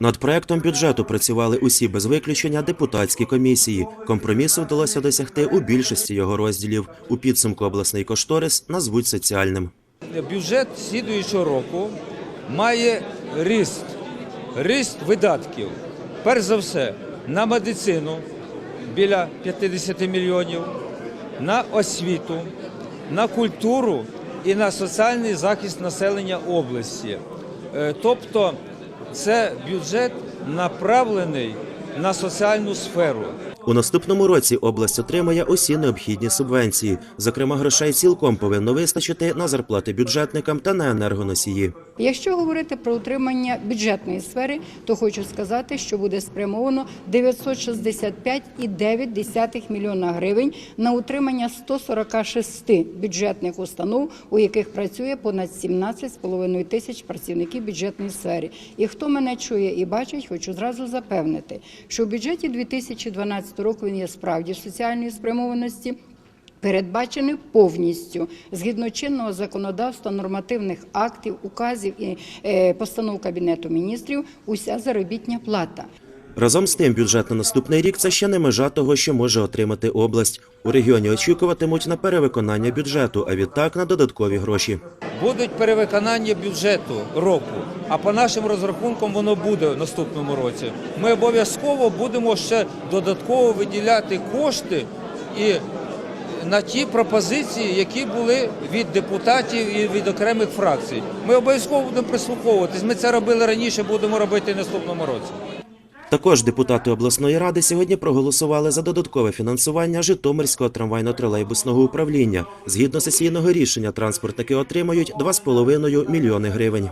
Над проектом бюджету працювали усі без виключення депутатські комісії. Компромісу вдалося досягти у більшості його розділів. У підсумку обласний кошторис назвуть соціальним. Бюджет слідуючого року має ріст, ріст видатків. Перш за все, на медицину біля 50 мільйонів, на освіту, на культуру і на соціальний захист населення області. Е, Тобто це бюджет направлений на соціальну сферу. У наступному році область отримає усі необхідні субвенції. Зокрема, грошей цілком повинно вистачити на зарплати бюджетникам та на енергоносії. Якщо говорити про утримання бюджетної сфери, то хочу сказати, що буде спрямовано 965,9 мільйона гривень на утримання 146 бюджетних установ, у яких працює понад 17,5 тисяч працівників бюджетної сфери. І хто мене чує і бачить, хочу зразу запевнити, що в бюджеті 2012 року він є справді соціальної спрямованості. Передбачений повністю згідно чинного законодавства, нормативних актів, указів і е, постанов Кабінету міністрів, уся заробітня плата. Разом з тим, бюджет на наступний рік це ще не межа того, що може отримати область. У регіоні очікуватимуть на перевиконання бюджету, а відтак на додаткові гроші. Будуть перевиконання бюджету року, а по нашим розрахункам воно буде в наступному році. Ми обов'язково будемо ще додатково виділяти кошти і на ті пропозиції, які були від депутатів і від окремих фракцій. Ми обов'язково будемо прислуховуватись. Ми це робили раніше, будемо робити наступному році. Також депутати обласної ради сьогодні проголосували за додаткове фінансування Житомирського трамвайно-тролейбусного управління. Згідно сесійного рішення, транспортники отримають 2,5 мільйони гривень.